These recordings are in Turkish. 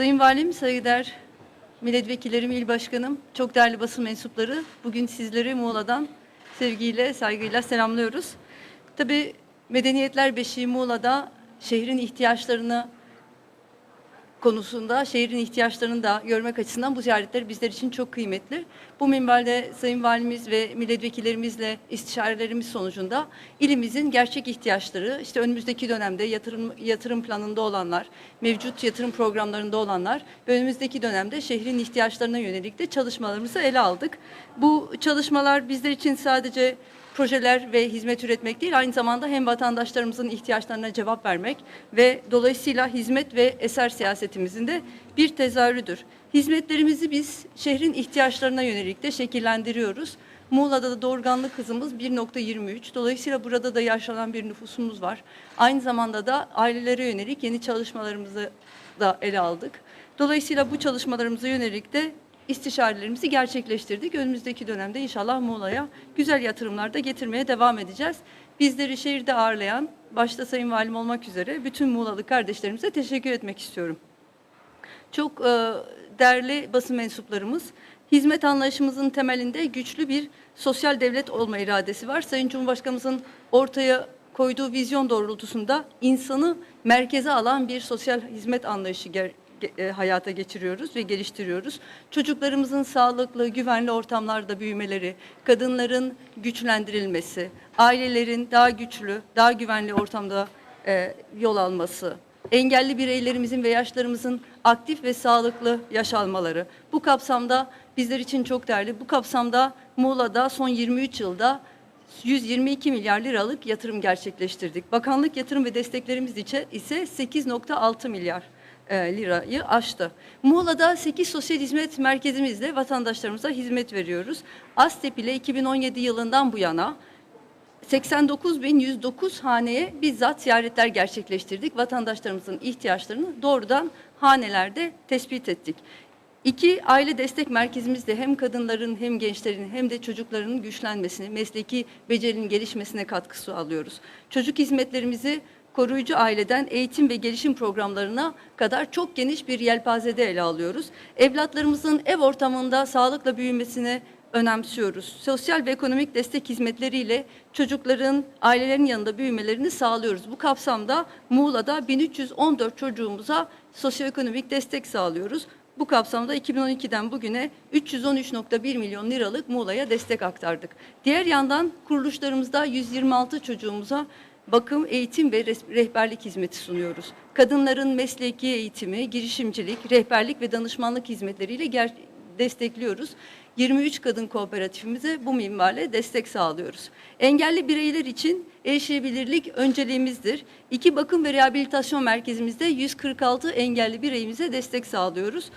Sayın Valim, saygıdeğer milletvekillerim, il başkanım, çok değerli basın mensupları, bugün sizleri Muğla'dan sevgiyle, saygıyla selamlıyoruz. Tabii Medeniyetler Beşiği Muğla'da şehrin ihtiyaçlarını konusunda şehrin ihtiyaçlarını da görmek açısından bu ziyaretler bizler için çok kıymetli. Bu minvalde Sayın Valimiz ve milletvekillerimizle istişarelerimiz sonucunda ilimizin gerçek ihtiyaçları, işte önümüzdeki dönemde yatırım yatırım planında olanlar, mevcut yatırım programlarında olanlar ve önümüzdeki dönemde şehrin ihtiyaçlarına yönelik de çalışmalarımızı ele aldık. Bu çalışmalar bizler için sadece projeler ve hizmet üretmek değil, aynı zamanda hem vatandaşlarımızın ihtiyaçlarına cevap vermek ve dolayısıyla hizmet ve eser siyasetimizin de bir tezahürüdür. Hizmetlerimizi biz şehrin ihtiyaçlarına yönelik de şekillendiriyoruz. Muğla'da da doğurganlık hızımız 1.23. Dolayısıyla burada da yaşlanan bir nüfusumuz var. Aynı zamanda da ailelere yönelik yeni çalışmalarımızı da ele aldık. Dolayısıyla bu çalışmalarımıza yönelik de istişarelerimizi gerçekleştirdik. Önümüzdeki dönemde inşallah Muğla'ya güzel yatırımlar da getirmeye devam edeceğiz. Bizleri şehirde ağırlayan, başta Sayın Valim olmak üzere bütün Muğlalı kardeşlerimize teşekkür etmek istiyorum. Çok e, değerli basın mensuplarımız, hizmet anlayışımızın temelinde güçlü bir sosyal devlet olma iradesi var. Sayın Cumhurbaşkanımızın ortaya koyduğu vizyon doğrultusunda insanı merkeze alan bir sosyal hizmet anlayışı e, hayata geçiriyoruz ve geliştiriyoruz. Çocuklarımızın sağlıklı, güvenli ortamlarda büyümeleri, kadınların güçlendirilmesi, ailelerin daha güçlü, daha güvenli ortamda e, yol alması, engelli bireylerimizin ve yaşlarımızın aktif ve sağlıklı yaş almaları. Bu kapsamda bizler için çok değerli. Bu kapsamda Muğla'da son 23 yılda 122 milyar liralık yatırım gerçekleştirdik. Bakanlık yatırım ve desteklerimiz ise 8.6 milyar e, lirayı aştı. Muğla'da 8 sosyal hizmet merkezimizle vatandaşlarımıza hizmet veriyoruz. ASTEP ile 2017 yılından bu yana 89.109 haneye bizzat ziyaretler gerçekleştirdik. Vatandaşlarımızın ihtiyaçlarını doğrudan hanelerde tespit ettik. İki aile destek merkezimizde hem kadınların hem gençlerin hem de çocukların güçlenmesine, mesleki becerinin gelişmesine katkısı alıyoruz. Çocuk hizmetlerimizi koruyucu aileden eğitim ve gelişim programlarına kadar çok geniş bir yelpazede ele alıyoruz. Evlatlarımızın ev ortamında sağlıkla büyümesine önemsiyoruz. Sosyal ve ekonomik destek hizmetleriyle çocukların, ailelerin yanında büyümelerini sağlıyoruz. Bu kapsamda Muğla'da 1314 çocuğumuza sosyoekonomik destek sağlıyoruz. Bu kapsamda 2012'den bugüne 313.1 milyon liralık Muğla'ya destek aktardık. Diğer yandan kuruluşlarımızda 126 çocuğumuza bakım, eğitim ve rehberlik hizmeti sunuyoruz. Kadınların mesleki eğitimi, girişimcilik, rehberlik ve danışmanlık hizmetleriyle destekliyoruz. 23 kadın kooperatifimize bu minvalde destek sağlıyoruz. Engelli bireyler için erişebilirlik önceliğimizdir. İki bakım ve rehabilitasyon merkezimizde 146 engelli bireyimize destek sağlıyoruz.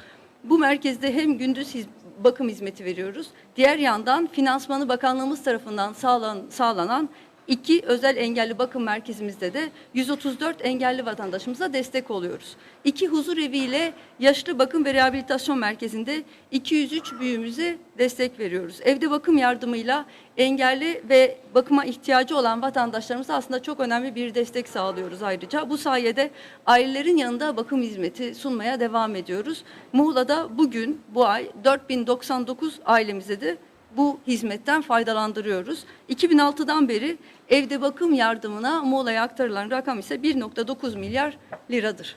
Bu merkezde hem gündüz hiz- bakım hizmeti veriyoruz. Diğer yandan finansmanı bakanlığımız tarafından sağlan, sağlanan iki özel engelli bakım merkezimizde de 134 engelli vatandaşımıza destek oluyoruz. İki huzur evi ile yaşlı bakım ve rehabilitasyon merkezinde 203 büyüğümüze destek veriyoruz. Evde bakım yardımıyla engelli ve bakıma ihtiyacı olan vatandaşlarımıza aslında çok önemli bir destek sağlıyoruz ayrıca. Bu sayede ailelerin yanında bakım hizmeti sunmaya devam ediyoruz. Muğla'da bugün bu ay 4099 ailemize de bu hizmetten faydalandırıyoruz. 2006'dan beri evde bakım yardımına Muğla'ya aktarılan rakam ise 1.9 milyar liradır.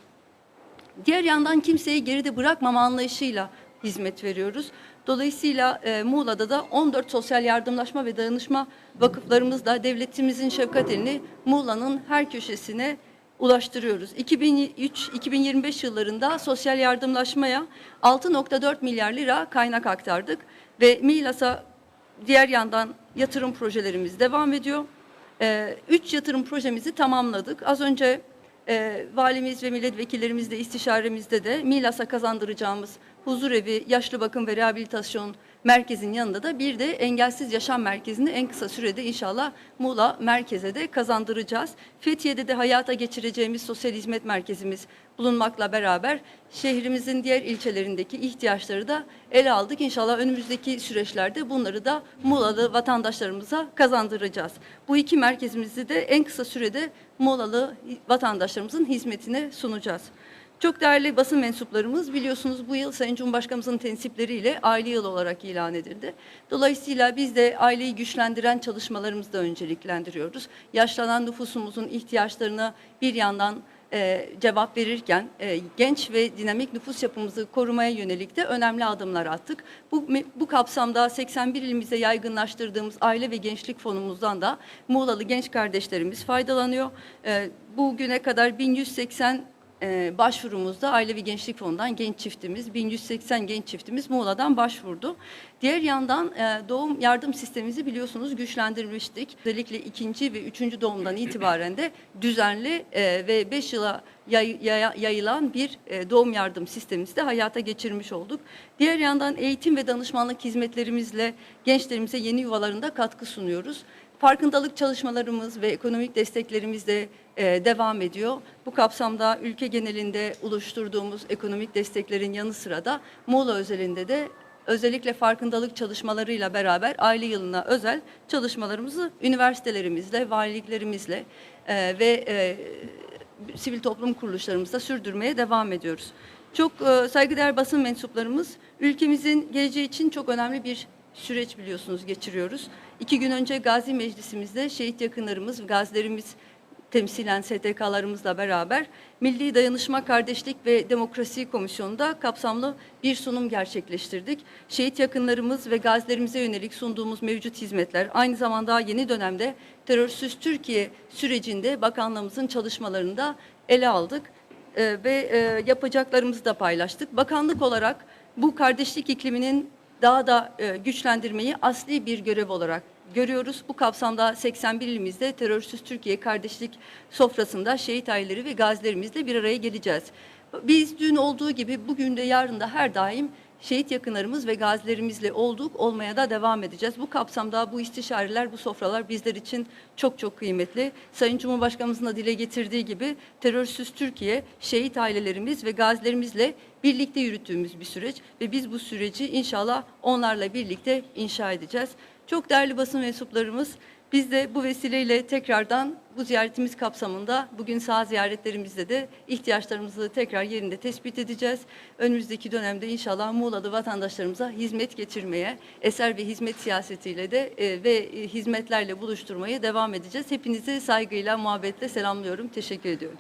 Diğer yandan kimseyi geride bırakmama anlayışıyla hizmet veriyoruz. Dolayısıyla e, Muğla'da da 14 sosyal yardımlaşma ve dayanışma vakıflarımızla devletimizin şefkat elini Muğla'nın her köşesine ulaştırıyoruz. 2003-2025 yıllarında sosyal yardımlaşmaya 6.4 milyar lira kaynak aktardık ve Milas'a diğer yandan yatırım projelerimiz devam ediyor. Ee, üç yatırım projemizi tamamladık. Az önce e, valimiz ve milletvekillerimizle istişaremizde de Milas'a kazandıracağımız huzur evi, yaşlı bakım ve rehabilitasyon merkezin yanında da bir de engelsiz yaşam merkezini en kısa sürede inşallah Muğla merkeze de kazandıracağız. Fethiye'de de hayata geçireceğimiz sosyal hizmet merkezimiz bulunmakla beraber şehrimizin diğer ilçelerindeki ihtiyaçları da ele aldık. İnşallah önümüzdeki süreçlerde bunları da Muğlalı vatandaşlarımıza kazandıracağız. Bu iki merkezimizi de en kısa sürede Muğlalı vatandaşlarımızın hizmetine sunacağız. Çok değerli basın mensuplarımız biliyorsunuz bu yıl Sayın Cumhurbaşkanımızın tensipleriyle aile yılı olarak ilan edildi. Dolayısıyla biz de aileyi güçlendiren çalışmalarımızı da önceliklendiriyoruz. Yaşlanan nüfusumuzun ihtiyaçlarına bir yandan e, cevap verirken e, genç ve dinamik nüfus yapımızı korumaya yönelik de önemli adımlar attık. Bu, bu kapsamda 81 ilimizde yaygınlaştırdığımız aile ve gençlik fonumuzdan da Muğlalı genç kardeşlerimiz faydalanıyor. E, bugüne kadar 1180 e, başvurumuzda Aile ve Gençlik Fonu'ndan genç çiftimiz, 1180 genç çiftimiz Muğla'dan başvurdu. Diğer yandan e, doğum yardım sistemimizi biliyorsunuz güçlendirmiştik. Özellikle ikinci ve üçüncü doğumdan itibaren de düzenli e, ve 5 yıla yayılan bir e, doğum yardım sistemimizi de hayata geçirmiş olduk. Diğer yandan eğitim ve danışmanlık hizmetlerimizle gençlerimize yeni yuvalarında katkı sunuyoruz. Farkındalık çalışmalarımız ve ekonomik desteklerimiz de e, devam ediyor. Bu kapsamda ülke genelinde oluşturduğumuz ekonomik desteklerin yanı sıra da Muğla özelinde de özellikle farkındalık çalışmalarıyla beraber aile yılına özel çalışmalarımızı üniversitelerimizle, valiliklerimizle e, ve e, sivil toplum kuruluşlarımızda sürdürmeye devam ediyoruz. Çok e, saygıdeğer basın mensuplarımız ülkemizin geleceği için çok önemli bir süreç biliyorsunuz geçiriyoruz. İki gün önce Gazi Meclisimizde şehit yakınlarımız, gazilerimiz temsilen STK'larımızla beraber Milli Dayanışma Kardeşlik ve Demokrasi Komisyonu'nda kapsamlı bir sunum gerçekleştirdik. Şehit yakınlarımız ve gazilerimize yönelik sunduğumuz mevcut hizmetler aynı zamanda yeni dönemde terörsüz Türkiye sürecinde bakanlığımızın çalışmalarında ele aldık Ee, ve e, yapacaklarımızı da paylaştık. Bakanlık olarak bu kardeşlik ikliminin daha da e, güçlendirmeyi asli bir görev olarak görüyoruz. Bu kapsamda 81 ilimizde terörsüz Türkiye kardeşlik sofrasında şehit aileleri ve gazilerimizle bir araya geleceğiz. Biz dün olduğu gibi bugün de yarın da her daim şehit yakınlarımız ve gazilerimizle olduk, olmaya da devam edeceğiz. Bu kapsamda bu istişareler, bu sofralar bizler için çok çok kıymetli. Sayın Cumhurbaşkanımızın da dile getirdiği gibi terörsüz Türkiye, şehit ailelerimiz ve gazilerimizle birlikte yürüttüğümüz bir süreç ve biz bu süreci inşallah onlarla birlikte inşa edeceğiz. Çok değerli basın mensuplarımız, biz de bu vesileyle tekrardan bu ziyaretimiz kapsamında bugün saha ziyaretlerimizde de ihtiyaçlarımızı tekrar yerinde tespit edeceğiz. Önümüzdeki dönemde inşallah Muğla'da vatandaşlarımıza hizmet getirmeye, eser ve hizmet siyasetiyle de e, ve e, hizmetlerle buluşturmaya devam edeceğiz. Hepinizi saygıyla, muhabbetle selamlıyorum. Teşekkür ediyorum.